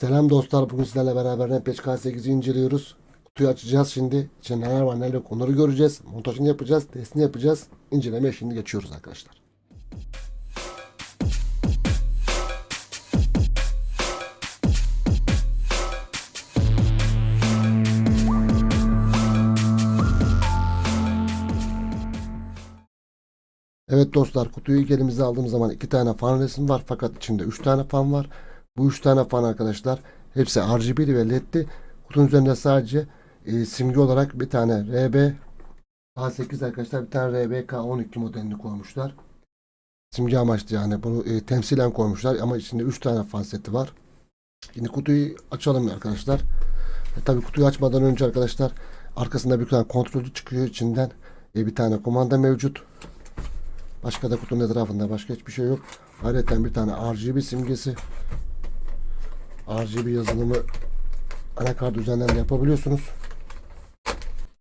Selam dostlar. Bugün sizlerle beraber Rampage K8'i inceliyoruz. Kutuyu açacağız şimdi. İçinde neler var neler yok onları göreceğiz. Montajını yapacağız. Testini yapacağız. İncelemeye şimdi geçiyoruz arkadaşlar. Evet dostlar kutuyu ilk elimize aldığımız zaman iki tane fan resim var fakat içinde üç tane fan var. Bu üç tane fan arkadaşlar hepsi RGB'li ve LED'li. Kutunun üzerinde sadece e, simge olarak bir tane RB A8 arkadaşlar bir tane RB K12 modelini koymuşlar. Simge amaçlı yani bunu e, temsilen koymuşlar ama içinde 3 tane fan seti var. Şimdi kutuyu açalım arkadaşlar. E, tabii kutuyu açmadan önce arkadaşlar arkasında bir tane kontrolcü çıkıyor içinden e, bir tane kumanda mevcut. Başka da kutunun etrafında başka hiçbir şey yok. Ayrıca bir tane RGB simgesi. RGB yazılımı anakart üzerinden de yapabiliyorsunuz.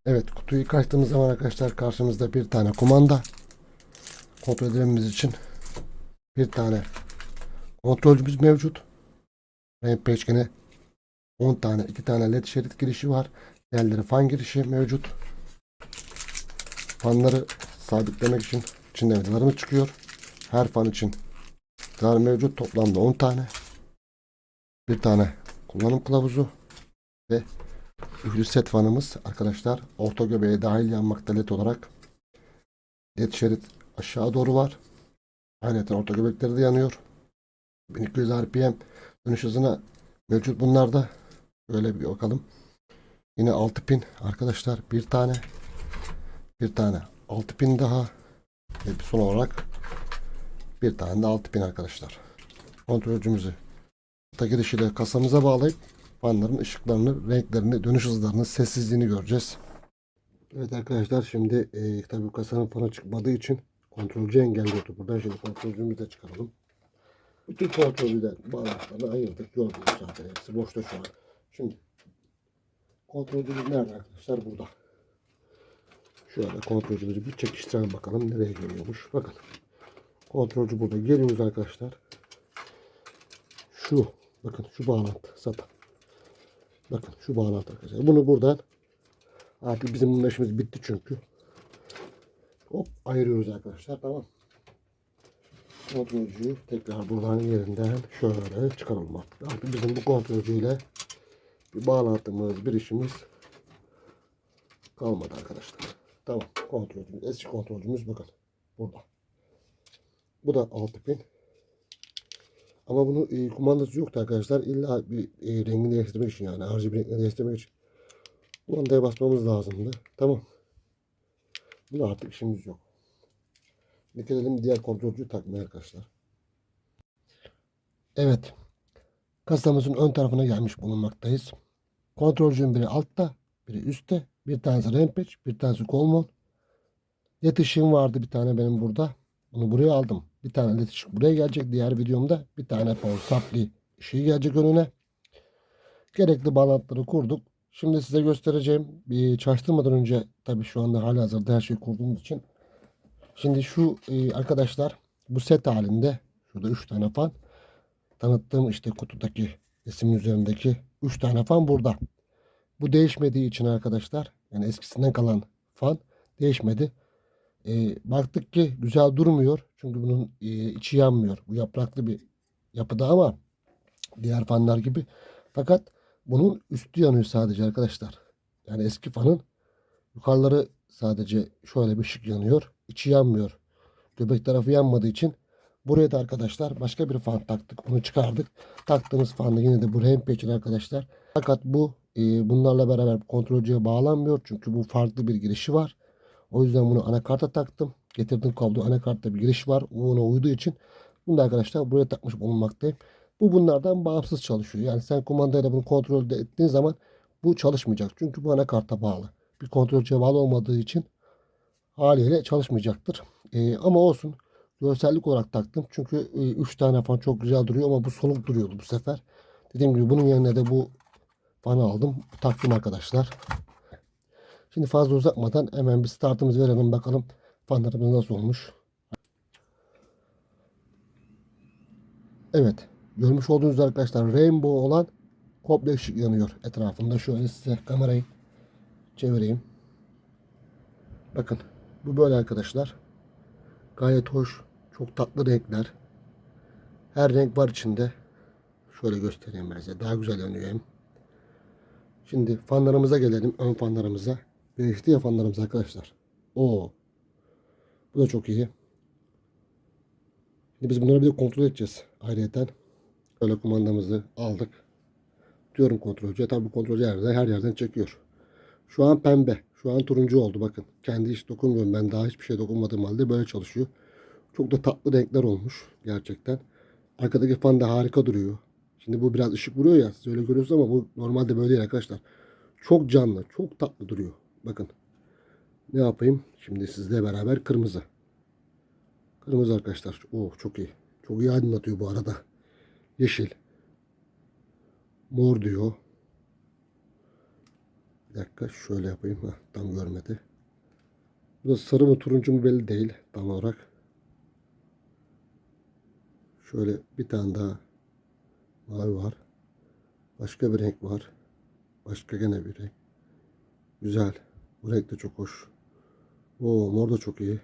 Evet kutuyu ilk açtığımız zaman arkadaşlar karşımızda bir tane kumanda kontrol için bir tane kontrolcümüz mevcut. Rampage gene 10 tane 2 tane led şerit girişi var. Diğerleri fan girişi mevcut. Fanları sabitlemek için içinde vidalarımız çıkıyor. Her fan için vidalar mevcut. Toplamda 10 tane. Bir tane kullanım kılavuzu ve üçlü set fanımız arkadaşlar orta göbeğe dahil yanmakta led olarak led şerit aşağı doğru var. Ayrıca orta göbekleri de yanıyor. 1200 RPM dönüş hızına mevcut bunlarda. Böyle bir bakalım. Yine 6 pin arkadaşlar bir tane bir tane 6 pin daha ve son olarak bir tane de 6 pin arkadaşlar. Kontrolcümüzü ta girişiyle kasamıza bağlayıp fanların ışıklarını, renklerini, dönüş hızlarını, sessizliğini göreceğiz. Evet arkadaşlar şimdi e, tabii kasanın fanı çıkmadığı için kontrolcü engelliyordu. Buradan şimdi kontrolcümüzü de çıkaralım. Bütün kontrolcüden bağlantılarını ayırdık. Gördüğünüz zaten hepsi boşta şu an. Şimdi kontrolcümüz nerede arkadaşlar? Burada. Şöyle kontrolcümüzü bir çekiştirelim bakalım nereye geliyormuş. Bakın. Kontrolcü burada. Geliyoruz arkadaşlar. Şu. Bakın şu bağlantı. Zaten. Bakın şu bağlantı arkadaşlar. Bunu buradan artık bizim bunun işimiz bitti çünkü. Hop ayırıyoruz arkadaşlar. Tamam. Kontrolcüyü tekrar buradan yerinden şöyle çıkaralım. Artık bizim bu kontrolcüyle bir bağlantımız, bir işimiz kalmadı arkadaşlar. Tamam. Kontrolcümüz, eski kontrolcümüz bakın. Burada. Bu da 6 pin. Ama bunun e, kumandası yoktu arkadaşlar. İlla bir e, rengini değiştirmek için yani RGB renkleri değiştirmek için kumandaya basmamız lazımdı. Tamam. Bunu artık işimiz yok. Gelelim diğer kontrolcüyü takmaya arkadaşlar. Evet. Kasamızın ön tarafına gelmiş bulunmaktayız. Kontrolcünün biri altta, biri üstte. Bir tanesi Rampage, bir tanesi Coleman. LED ışığım vardı bir tane benim burada. Bunu buraya aldım. Bir tane led buraya gelecek. Diğer videomda bir tane power supply ışığı gelecek önüne. Gerekli bağlantıları kurduk. Şimdi size göstereceğim. Bir çalıştırmadan önce tabii şu anda hala hazırda her şeyi kurduğumuz için. Şimdi şu e, arkadaşlar bu set halinde şurada 3 tane fan tanıttığım işte kutudaki resmin üzerindeki 3 tane fan burada. Bu değişmediği için arkadaşlar yani eskisinden kalan fan değişmedi. E, baktık ki güzel durmuyor. Çünkü bunun e, içi yanmıyor. Bu yapraklı bir yapıda ama diğer fanlar gibi. Fakat bunun üstü yanıyor sadece arkadaşlar. Yani eski fanın yukarıları sadece şöyle bir ışık yanıyor. İçi yanmıyor. Göbek tarafı yanmadığı için buraya da arkadaşlar başka bir fan taktık. Bunu çıkardık. Taktığımız fan yine de bu Rampage'in arkadaşlar. Fakat bu e, bunlarla beraber kontrolcüye bağlanmıyor. Çünkü bu farklı bir girişi var. O yüzden bunu anakarta taktım. Getirdim kablo anakartta bir giriş var. Bu Ona uyduğu için bunu da arkadaşlar buraya takmış bulunmaktayım. Bu bunlardan bağımsız çalışıyor. Yani sen kumandayla bunu kontrol ettiğin zaman bu çalışmayacak. Çünkü bu anakarta bağlı. Bir kontrolcüye bağlı olmadığı için haliyle çalışmayacaktır. Ee, ama olsun. Görsellik olarak taktım. Çünkü 3 tane fan çok güzel duruyor ama bu soluk duruyordu bu sefer. Dediğim gibi bunun yerine de bu fanı aldım. Taktım arkadaşlar. Şimdi fazla uzatmadan hemen bir startımızı verelim bakalım fanlarımız nasıl olmuş. Evet. Görmüş olduğunuz arkadaşlar rainbow olan komple ışık yanıyor etrafında. Şöyle size kamerayı çevireyim. Bakın bu böyle arkadaşlar. Gayet hoş. Çok tatlı renkler. Her renk var içinde. Şöyle göstereyim ben size. Daha güzel yanıyor hem. Şimdi fanlarımıza gelelim. Ön fanlarımıza. Değişti ya fanlarımız arkadaşlar. Oo. Bu da çok iyi. Şimdi biz bunları bir de kontrol edeceğiz. Ayrıyeten. Öyle kumandamızı aldık. Diyorum kontrolcüye. Tabi bu kontrolcü yerden, her yerden çekiyor. Şu an pembe. Şu an turuncu oldu bakın. Kendi hiç dokunmuyorum. Ben daha hiçbir şey dokunmadığım halde böyle çalışıyor. Çok da tatlı renkler olmuş gerçekten. Arkadaki fan da harika duruyor. Şimdi bu biraz ışık vuruyor ya. Siz öyle görüyorsunuz ama bu normalde böyle değil arkadaşlar. Çok canlı, çok tatlı duruyor. Bakın. Ne yapayım? Şimdi sizle beraber kırmızı. Kırmızı arkadaşlar. Oh çok iyi. Çok iyi aydınlatıyor bu arada. Yeşil. Mor diyor. Bir dakika şöyle yapayım. Heh, tam görmedi. Bu da sarı mı turuncu mu belli değil tam olarak. Şöyle bir tane daha mavi var. Başka bir renk var. Başka gene bir renk. Güzel. Bu renk de çok hoş. Oo mor da çok iyi.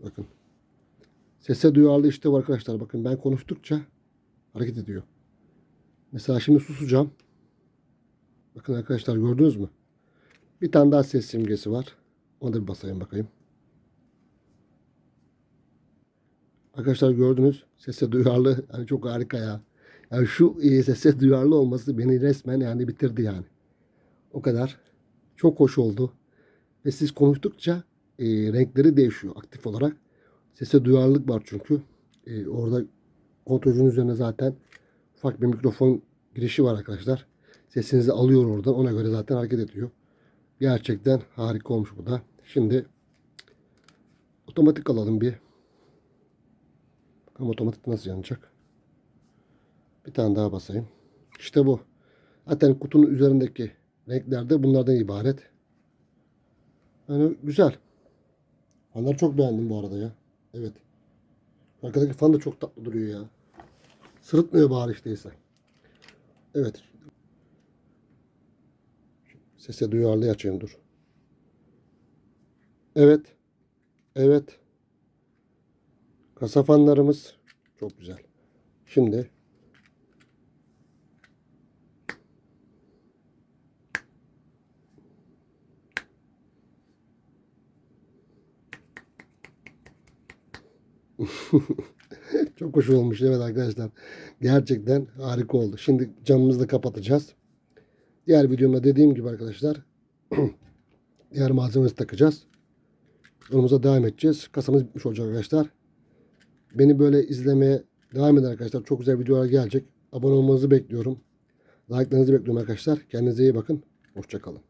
Bakın. Sese duyarlı işte var arkadaşlar. Bakın ben konuştukça hareket ediyor. Mesela şimdi susacağım. Bakın arkadaşlar gördünüz mü? Bir tane daha ses simgesi var. Ona da bir basayım bakayım. Arkadaşlar gördünüz. Sese duyarlı. Yani çok harika ya. Yani şu e, sese duyarlı olması beni resmen yani bitirdi yani. O kadar. Çok hoş oldu. Ve siz konuştukça e, renkleri değişiyor aktif olarak. Sese duyarlılık var çünkü. E, orada kontrolcünün üzerine zaten ufak bir mikrofon girişi var arkadaşlar. Sesinizi alıyor oradan. Ona göre zaten hareket ediyor. Gerçekten harika olmuş bu da. Şimdi otomatik alalım bir. Bakalım otomatik nasıl yanacak. Bir tane daha basayım. İşte bu. Zaten kutunun üzerindeki renkler de bunlardan ibaret. Yani güzel. Fanları çok beğendim bu arada ya. Evet. Arkadaki fan da çok tatlı duruyor ya. Sırıtmıyor bari işte ise. Evet. Sese duyarlı açayım dur. Evet. Evet. Kasa fanlarımız çok güzel. Şimdi Çok hoş olmuş evet arkadaşlar. Gerçekten harika oldu. Şimdi camımızı da kapatacağız. Diğer videomda dediğim gibi arkadaşlar diğer malzememizi takacağız. Yolumuza devam edeceğiz. Kasamız bitmiş olacak arkadaşlar. Beni böyle izlemeye devam edin arkadaşlar. Çok güzel videolar gelecek. Abone olmanızı bekliyorum. Like'larınızı bekliyorum arkadaşlar. Kendinize iyi bakın. Hoşçakalın.